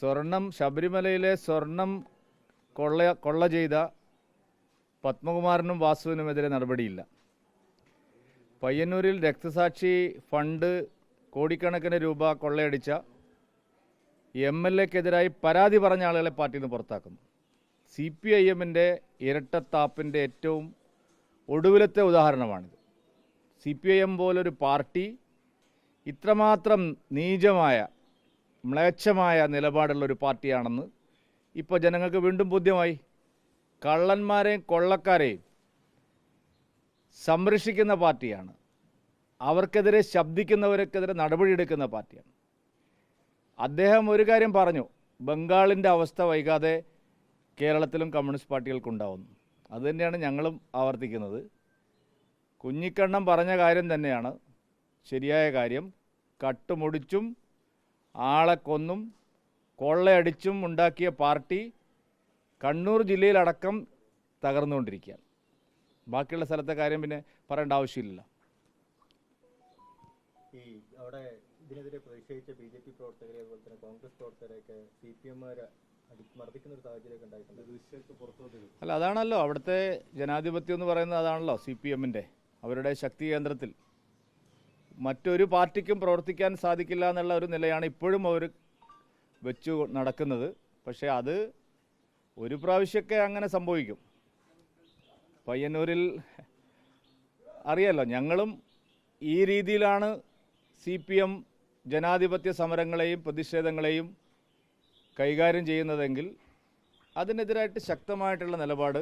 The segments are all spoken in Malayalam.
സ്വർണം ശബരിമലയിലെ സ്വർണം കൊള്ള കൊള്ള ചെയ്ത പത്മകുമാരനും വാസുവിനുമെതിരെ നടപടിയില്ല. പയ്യന്നൂരിൽ രക്തസാക്ഷി ഫണ്ട് കോടിക്കണക്കിന് രൂപ കൊള്ളയടിച്ച എം എൽ എക്കെതിരായി പരാതി പറഞ്ഞ ആളുകളെ പാർട്ടിയിൽ നിന്ന് പുറത്താക്കുന്നു. സി പി ഐ എമ്മിന്റെ ഇരട്ടത്താപ്പിന്റെ ഏറ്റവും ഒടുവിലത്തെ ഉദാഹരണമാണിത്. സി പി ഐ എം പോലൊരു പാർട്ടി ഇത്രമാത്രം നീചമായ മ്ലേച്ഛമായ നിലപാടുള്ള ഒരു പാർട്ടിയാണെന്ന് ഇപ്പോൾ ജനങ്ങൾക്ക് വീണ്ടും ബോധ്യമായി. കള്ളന്മാരെയും കൊള്ളക്കാരെയും സംരക്ഷിക്കുന്ന പാർട്ടിയാണ്. അവർക്കെതിരെ ശബ്ദിക്കുന്നവർക്കെതിരെ നടപടിയെടുക്കുന്ന പാർട്ടിയാണ്. അദ്ദേഹം ഒരു കാര്യം പറഞ്ഞു ബംഗാളിന്റെ അവസ്ഥ വൈകാതെ കേരളത്തിലും കമ്മ്യൂണിസ്റ്റ് പാർട്ടികൾക്കുണ്ടാവുന്നു. അതുതന്നെയാണ് ഞങ്ങളും ആവർത്തിക്കുന്നത്. കുഞ്ഞിക്കണ്ണം പറഞ്ഞ കാര്യം തന്നെയാണ് ശരിയായ കാര്യം. കട്ടുമുടിച്ചും ആളെ കൊന്നും കൊള്ളയടിച്ചും ഉണ്ടാക്കിയ പാർട്ടി കണ്ണൂർ ജില്ലയിലടക്കം തകർന്നുകൊണ്ടിരിക്കുകയാണ്. ബാക്കിയുള്ള സ്ഥലത്തെ കാര്യം പിന്നെ പറയേണ്ട ആവശ്യമില്ല ഈ അവിടെ ഇതിനെതിരെ പ്രതിഷേധിച്ച ബി ജെ പി പ്രവർത്തകരെ അതുപോലെ തന്നെ കോൺഗ്രസ് പ്രവർത്തകരെയൊക്കെ സി പി എമ്മാർ മർദ്ദിക്കുന്ന ഒരു സാഹചര്യമൊക്കെ ഉണ്ടായിട്ടുണ്ട്. അല്ല അതാണല്ലോ അവിടുത്തെ ജനാധിപത്യം എന്ന് പറയുന്നത് അതാണല്ലോ സി പി എമ്മിന്റെ അവരുടെ ശക്തി കേന്ദ്രത്തിൽ. മറ്റൊരു പാർട്ടിക്കും പ്രവർത്തിക്കാൻ സാധിക്കില്ല എന്നുള്ള ഒരു നിലയാണ് ഇപ്പോഴും അവർ വെച്ചു നടക്കുന്നത്. പക്ഷേ അത് ഒരു പ്രാവശ്യമൊക്കെ അങ്ങനെ സംഭവിക്കും. പയ്യന്നൂരിൽ അറിയാലോ ഞങ്ങളും ഈ രീതിയിലാണ് സി പി എം ജനാധിപത്യ സമരങ്ങളെയും പ്രതിഷേധങ്ങളെയും കൈകാര്യം ചെയ്യുന്നതെങ്കിൽ അതിനെതിരായിട്ട് ശക്തമായിട്ടുള്ള നിലപാട്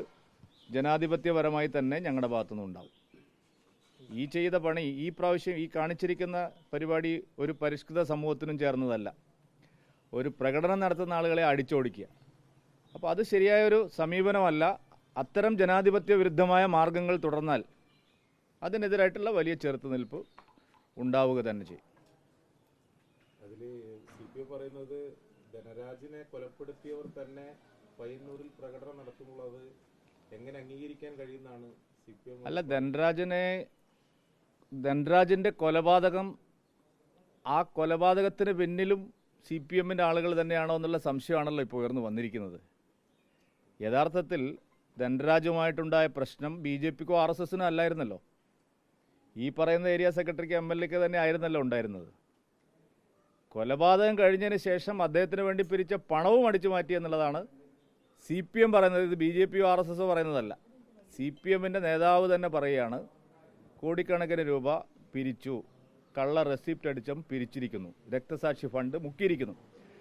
ജനാധിപത്യപരമായി തന്നെ ഞങ്ങളുടെ ഭാഗത്തുനിന്നുണ്ടാവും. ഈ ചെയ്ത പണി ഈ പ്രാവശ്യം ഈ കാണിച്ചിരിക്കുന്ന പരിപാടി ഒരു പരിഷ്കൃത സമൂഹത്തിനും ചേർന്നതല്ല. ഒരു പ്രകടനം നടത്തുന്ന ആളുകളെ അടിച്ചോടിക്കുക. അപ്പോൾ അത് ശരിയായൊരു സമീപനമല്ല. അത്തരം ജനാധിപത്യ വിരുദ്ധമായ മാർഗങ്ങൾ തുടർന്നാൽ അതിനെതിരായിട്ടുള്ള വലിയ ചെറുത്തുനിൽപ്പ് ഉണ്ടാവുക തന്നെ ചെയ്യും. അതിൽ സി പി എം പറയുന്നത് ധനരാജിനെ കൊലപ്പെടുത്തിയവർ തന്നെ പയ്യന്നൂരിൽ പ്രകടനം നടത്തുന്നുള്ളത് എങ്ങനെ അംഗീകരിക്കാൻ കഴിയുന്നതാണ് അല്ല ധൻരാജനെ ധൻരാജിന്റെ കൊലപാതകം ആ കൊലപാതകത്തിന് പിന്നിലും സി പി എമ്മിന്റെ ആളുകൾ തന്നെയാണോ എന്നുള്ള സംശയമാണല്ലോ ഇപ്പോൾ ഉയർന്നു വന്നിരിക്കുന്നത്. യഥാർത്ഥത്തിൽ ധൻരാജുമായിട്ടുണ്ടായ പ്രശ്നം ബി ജെ പിക്കോ ആർ എസ് എസിനോ അല്ലായിരുന്നല്ലോ. ഈ പറയുന്ന ഏരിയ സെക്രട്ടറിക്ക് എം എൽ എക്ക് തന്നെ ആയിരുന്നല്ലോ ഉണ്ടായിരുന്നത്. കൊലപാതകം കഴിഞ്ഞതിന് ശേഷം അദ്ദേഹത്തിന് വേണ്ടി പിരിച്ച പണവും അടിച്ചു മാറ്റി എന്നുള്ളതാണ് സി പി എം പറയുന്നത്. ഇത് ബി ജെ പിയോ ആർ എസ് എസോ പറയുന്നതല്ല. സി പി എമ്മിന്റെ നേതാവ് തന്നെ പറയുകയാണ് കോടിക്കണക്കിന് രൂപ പിരിച്ചു. കള്ള റെസിപ്റ്റ് അടിച്ചും പിരിച്ചിരിക്കുന്നു. രക്തസാക്ഷി ഫണ്ട് മുക്കിയിരിക്കുന്നു.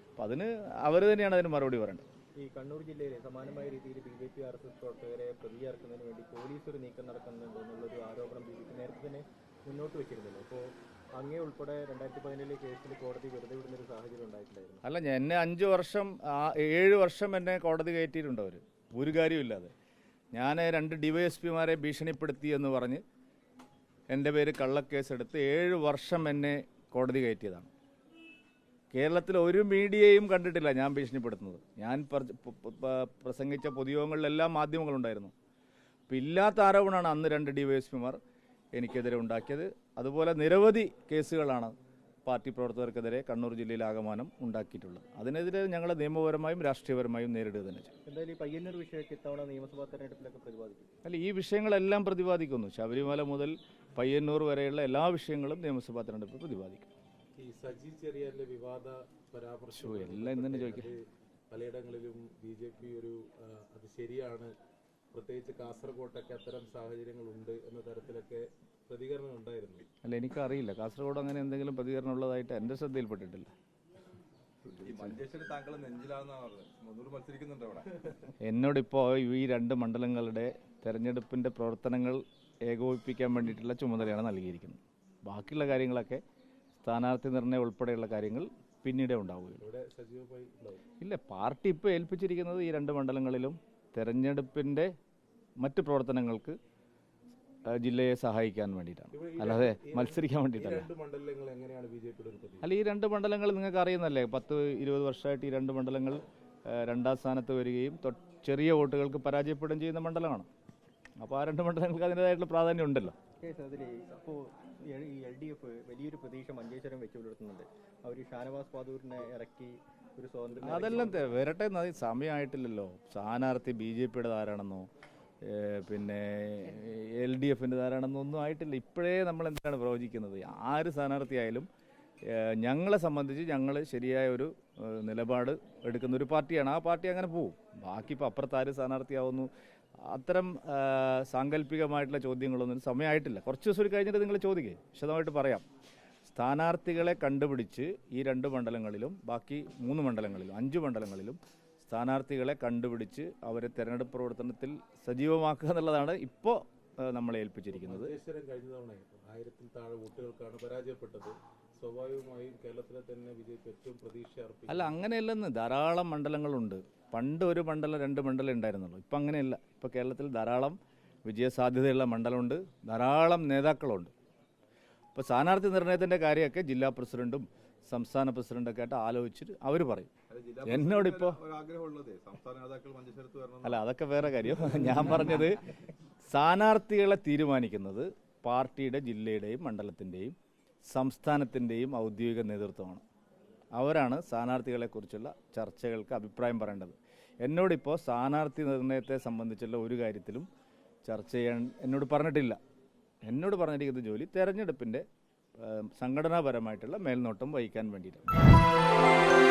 അപ്പം അതിന് അവർ തന്നെയാണ് അതിന് മറുപടി പറയേണ്ടത്. ഈ കണ്ണൂർ ജില്ലയിലെ സമാനമായ രീതിയിൽ B J P R S S പ്രവർത്തകരെ പ്രതിചേർക്കുന്നതിന് വേണ്ടി പോലീസ് ഒരു നീക്കം നടക്കുന്നുണ്ട് എന്നുള്ളൊരു ആരോപണം ബി ജെ പി നേരത്തെ തന്നെ മുന്നോട്ട് വെച്ചിരുന്നല്ലോ. അപ്പോൾ അങ്ങേ ഉൾപ്പെടെ രണ്ടായിരത്തി പതിനേഴിലെ കേസിൽ കോടതി വെറുതെ വിടുന്ന ഒരു സാഹചര്യം ഉണ്ടായിട്ടുണ്ടായിരുന്നു. അല്ല ഞാൻ- എന്നെ അഞ്ച് വർഷം ഏഴ് വർഷം എന്നെ കോടതി കയറ്റിയിട്ടുണ്ട് അവർ ഒരു കാര്യമില്ലാതെ ഞാൻ രണ്ട് ഡിവൈഎസ്പിമാരെ ഭീഷണിപ്പെടുത്തി എന്ന് പറഞ്ഞ് എന്റെ പേര് കള്ളക്കേസെടുത്ത് ഏഴ് വർഷം എന്നെ കോടതി കയറ്റിയതാണ്. കേരളത്തിൽ ഒരു മീഡിയയും കണ്ടിട്ടില്ല ഞാൻ ഭീഷണിപ്പെടുത്തുന്നത്. ഞാൻ പ്രസംഗിച്ച പൊതുയോഗങ്ങളിലെല്ലാം മാധ്യമങ്ങളുണ്ടായിരുന്നു. അപ്പം ഇല്ലാത്ത ആരോപണമാണ് അന്ന് രണ്ട് ഡി വൈ എസ് പിമാർ എനിക്കെതിരെ ഉണ്ടാക്കിയത്. അതുപോലെ നിരവധി കേസുകളാണ് പാർട്ടി പ്രവർത്തകർക്കെതിരെ കണ്ണൂർ ജില്ലയിൽ ആകമാനം ഉണ്ടാക്കിയിട്ടുള്ളത്. അതിനെതിരെ ഞങ്ങൾ നിയമപരമായും രാഷ്ട്രീയപരമായും നേരിടുക തന്നെ ചെയ്യും. അല്ല ഈ വിഷയങ്ങളെല്ലാം പ്രതിപാദിക്കുന്നു. ശബരിമല മുതൽ പയ്യന്നൂർ വരെയുള്ള എല്ലാ വിഷയങ്ങളും നിയമസഭാ തെരഞ്ഞെടുപ്പിൽ പ്രതിപാദിക്കും. ഈ സജി ചെറിയാറിലെ വിവാദ പരാമർശം എല്ലാം ഇന്ന് ചോദിക്കും. പലയിടങ്ങളിലും ബി ജെ പി ഒരു അത് ശരിയാണ്. പ്രത്യേകിച്ച് കാസർഗോട്ടൊക്കെ അത്തരം സാഹചര്യങ്ങളുണ്ട് എന്ന തരത്തിലൊക്കെ പ്രതികരണം ഉണ്ടായിരുന്നു. അല്ല എനിക്കറിയില്ല. കാസർഗോഡ് അങ്ങനെ എന്തെങ്കിലും പ്രതികരണം ഉള്ളതായിട്ട് എന്റെ ശ്രദ്ധയിൽപ്പെട്ടിട്ടില്ല. എന്നോടിപ്പോൾ ഈ രണ്ട് മണ്ഡലങ്ങളുടെ തെരഞ്ഞെടുപ്പിന്റെ പ്രവർത്തനങ്ങൾ ഏകോപിപ്പിക്കാൻ വേണ്ടിയിട്ടുള്ള ചുമതലയാണ് നൽകിയിരിക്കുന്നത്. ബാക്കിയുള്ള കാര്യങ്ങളൊക്കെ സ്ഥാനാർത്ഥി നിർണയം ഉൾപ്പെടെയുള്ള കാര്യങ്ങൾ പിന്നീടേ ഉണ്ടാവുകയുള്ളൂ. ഇല്ല പാർട്ടി ഇപ്പോൾ ഏൽപ്പിച്ചിരിക്കുന്നത് ഈ രണ്ട് മണ്ഡലങ്ങളിലും തെരഞ്ഞെടുപ്പിന്റെ മറ്റ് പ്രവർത്തനങ്ങൾക്ക് ജില്ലയെ സഹായിക്കാൻ വേണ്ടിയിട്ടാണ്. അല്ലാതെ മത്സരിക്കാൻ വേണ്ടിയിട്ടാണ് വേണ്ടിയിട്ടല്ല അല്ല ഈ രണ്ട് മണ്ഡലങ്ങൾ നിങ്ങൾക്ക് അറിയുന്നല്ലേ പത്ത് ഇരുപത് വർഷമായിട്ട് ഈ രണ്ട് മണ്ഡലങ്ങൾ രണ്ടാം സ്ഥാനത്ത് വരികയും ചെറിയ വോട്ടുകൾക്ക് പരാജയപ്പെടുകയും ചെയ്യുന്ന മണ്ഡലമാണ്. അപ്പോൾ ആ രണ്ട് മണ്ഡലങ്ങൾക്ക് അതിന്റെതായിട്ടുള്ള പ്രാധാന്യം ഉണ്ടല്ലോ. ഇപ്പോൾ എൽ ഡി എഫ് വലിയൊരു പ്രതീക്ഷ മഞ്ചേശ്വരം വെച്ചു പുലർത്തുന്നുണ്ട്. അവർ ഷാനവാസ് പാദൂരിനെ ഇറക്കി ഒരു സ്വതന്ത്ര അതെല്ലാം വരട്ടെ എന്ന് സമയമായിട്ടില്ലല്ലോ. സ്ഥാനാർത്ഥി ബി ജെ പിയുടെ ആരാണെന്നോ പിന്നെ എൽ ഡി എഫിന്റെ ആരാണെന്നോ ഒന്നും ആയിട്ടില്ല. ഇപ്പോഴേ നമ്മൾ എന്താണ് പ്രവചിക്കുന്നത്? ആര് സ്ഥാനാർത്ഥിയായാലും ഞങ്ങളെ സംബന്ധിച്ച് ഞങ്ങൾ ശരിയായ ഒരു നിലപാട് എടുക്കുന്ന ഒരു പാർട്ടിയാണ്. ആ പാർട്ടി അങ്ങനെ പോവും. ബാക്കി ഇപ്പോൾ അപ്പുറത്ത് ആര് സ്ഥാനാർത്ഥിയാവുന്നു? അത്തരം സാങ്കല്പികമായിട്ടുള്ള ചോദ്യങ്ങളൊന്നും സമയമായിട്ടില്ല. കുറച്ച് ദിവസം കഴിഞ്ഞിട്ട് നിങ്ങൾ ചോദിക്കേ. വിശദമായിട്ട് പറയാം. സ്ഥാനാർത്ഥികളെ കണ്ടുപിടിച്ച് ഈ രണ്ട് മണ്ഡലങ്ങളിലും ബാക്കി മൂന്ന് മണ്ഡലങ്ങളിലും അഞ്ച് മണ്ഡലങ്ങളിലും സ്ഥാനാർത്ഥികളെ കണ്ടുപിടിച്ച് അവരെ തെരഞ്ഞെടുപ്പ് പ്രവർത്തനത്തിൽ സജീവമാക്കുക എന്നുള്ളതാണ് ഇപ്പോൾ നമ്മളെ ഏൽപ്പിച്ചിരിക്കുന്നത്. കഴിഞ്ഞ തവണ ആയിരത്തിൽ താഴെ വോട്ടുകൾക്കാണ് പരാജയപ്പെട്ടത്. സ്വാഭാവികമായും കേരളത്തിലെ തന്നെ ഏറ്റവും പ്രതീക്ഷ അർപ്പിക്കും അല്ല അങ്ങനെയല്ലെന്ന് ധാരാളം മണ്ഡലങ്ങളുണ്ട്. പണ്ട് ഒരു മണ്ഡലം രണ്ട് മണ്ഡലം ഉണ്ടായിരുന്നുള്ളൂ. ഇപ്പം അങ്ങനെയല്ല. ഇപ്പോൾ കേരളത്തിൽ ധാരാളം വിജയസാധ്യതയുള്ള മണ്ഡലമുണ്ട്. ധാരാളം നേതാക്കളുണ്ട്. ഇപ്പോൾ സ്ഥാനാർത്ഥി നിർണയത്തിന്റെ കാര്യമൊക്കെ ജില്ലാ പ്രസിഡന്റും സംസ്ഥാന പ്രസിഡന്റൊക്കെ ആയിട്ട് ആലോചിച്ചിട്ട് അവർ പറയും. എന്നോട് ജില്ലാ എന്നോടിപ്പോ- പ്രസിഡന്റിന് ഒരു സംസ്ഥാന നേതാക്കൾ മഞ്ചേശ്വരത്ത് വരണം അല്ല അതൊക്കെ വേറെ കാര്യം. ഞാൻ പറഞ്ഞത് സ്ഥാനാർത്ഥികളെ തീരുമാനിക്കുന്നത് പാർട്ടിയുടെ ജില്ലയുടെയും മണ്ഡലത്തിന്റെയും സംസ്ഥാനത്തിന്റെയും ഔദ്യോഗിക നേതൃത്വമാണ്. അവരാണ് സ്ഥാനാർത്ഥികളെക്കുറിച്ചുള്ള ചർച്ചകൾക്ക് അഭിപ്രായം പറയേണ്ടത്. എന്നോടിപ്പോൾ സ്ഥാനാർത്ഥി നിർണയത്തെ സംബന്ധിച്ചുള്ള ഒരു കാര്യത്തിലും ചർച്ച ചെയ്യാൻ എന്നോട് പറഞ്ഞിട്ടില്ല. എന്നോട് പറഞ്ഞിരിക്കുന്ന ജോലി തെരഞ്ഞെടുപ്പിന്റെ സംഘടനാപരമായിട്ടുള്ള മേൽനോട്ടം വഹിക്കാൻ വേണ്ടിയിട്ടാണ്.